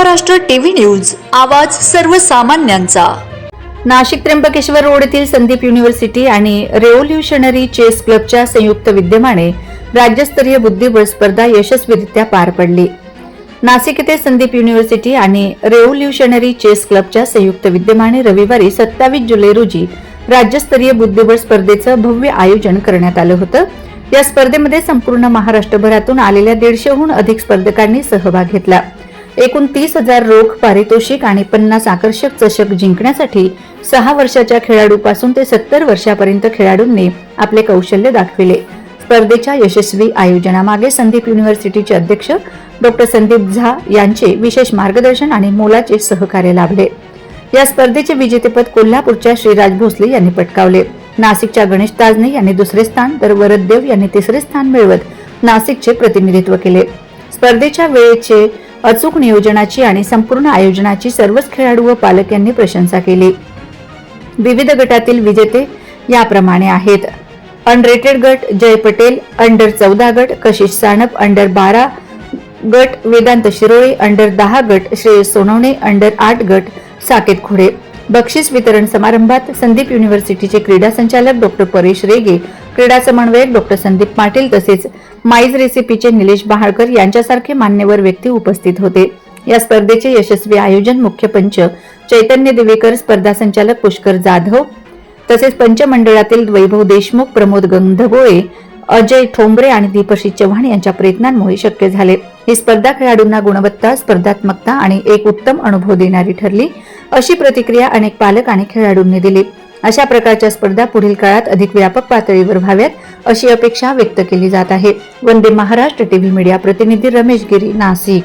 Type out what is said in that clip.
Maharashtra TV news आवाज सर्वसामान्यांचा. Nashik Trimbakeshwar road येथील संदीप युनिव्हर्सिटी आणि रेव्होल्युशनरी चेस क्लबच्या संयुक्त विद्यमाने राज्यस्तरीय बुद्धिबळ स्पर्धा यशस्वीरित्या पार पडली. नाशिक येथे संदीप युनिव्हर्सिटी आणि रेव्होल्युशनरी चेस क्लबच्या संयुक्त विद्यमाने रविवारी सत्तावीस जुलै रोजी राज्यस्तरीय बुद्धिबळ स्पर्धेचं भव्य आयोजन करण्यात आलं होतं. या स्पर्धेमध्ये संपूर्ण महाराष्ट्रभरातून आलेल्या दीडशेहून अधिक स्पर्धकांनी सहभाग घेतला. एकूण तीस हजार रोख पारितोषिक आणि पन्नास आकर्षक चषक जिंकण्यासाठी सहा वर्षाच्या खेळाडूपासून ते सत्तर वर्षापर्यंत खेळाडूंनी आपले कौशल्य दाखविले. स्पर्धेच्या यशस्वी आयोजनामागे संदीप युनिव्हर्सिटीचे अध्यक्ष डॉक्टर संदीप झा यांचे विशेष मार्गदर्शन आणि मोलाचे सहकार्य लाभले. या स्पर्धेचे विजेतेपद कोल्हापूरच्या श्रीराज भोसले यांनी पटकावले. नाशिकच्या गणेश ताजने यांनी दुसरे स्थान तर वरद देव यांनी तिसरे स्थान मिळवत नाशिकचे प्रतिनिधित्व केले. स्पर्धेच्या वेळेचे अचूक नियोजनाची आणि संपूर्ण आयोजनाची सर्वच खेळाडू व पालक यांनी प्रशंसा केली. विविध गटातील विजेते याप्रमाणे आहेत. अनरेटेड गट जय पटेल अंडर चौदा गट कशिश सानप अंडर बारा गट वेदांत शिरोळे अंडर दहा गट श्रेयस सोनवणे अंडर आठ गट साकेत खुडे. बक्षीस वितरण समारंभात संदीप युनिव्हर्सिटीचे क्रीडा संचालक डॉक्टर परेश रेगे क्रीडा समन्वयक डॉक्टर संदीप पाटील तसेच माईज रेसिपीचे निलेश बहाळकर यांच्यासारखे मान्यवर व्यक्ती उपस्थित होते. या स्पर्धेचे यशस्वी आयोजन मुख्य पंच चैतन्य दिवेकर स्पर्धा संचालक पुष्कर जाधव तसेच पंचमंडळातील वैभव देशमुख प्रमोद गंधबोळे अजय ठोंबरे आणि दीपशी चव्हाण यांच्या प्रयत्नांमुळे शक्य झाले. ही स्पर्धा खेळाडूंना गुणवत्ता स्पर्धात्मकता आणि एक उत्तम अनुभव देणारी ठरली अशी प्रतिक्रिया अनेक पालक आणि खेळाडूंनी दिली. अशा प्रकारच्या स्पर्धा पुढील काळात अधिक व्यापक पातळीवर व्हाव्यात अशी अपेक्षा व्यक्त केली जात आहे. वंदे महाराष्ट्र टीव्ही मीडिया प्रतिनिधी रमेश गिरी नाशिक.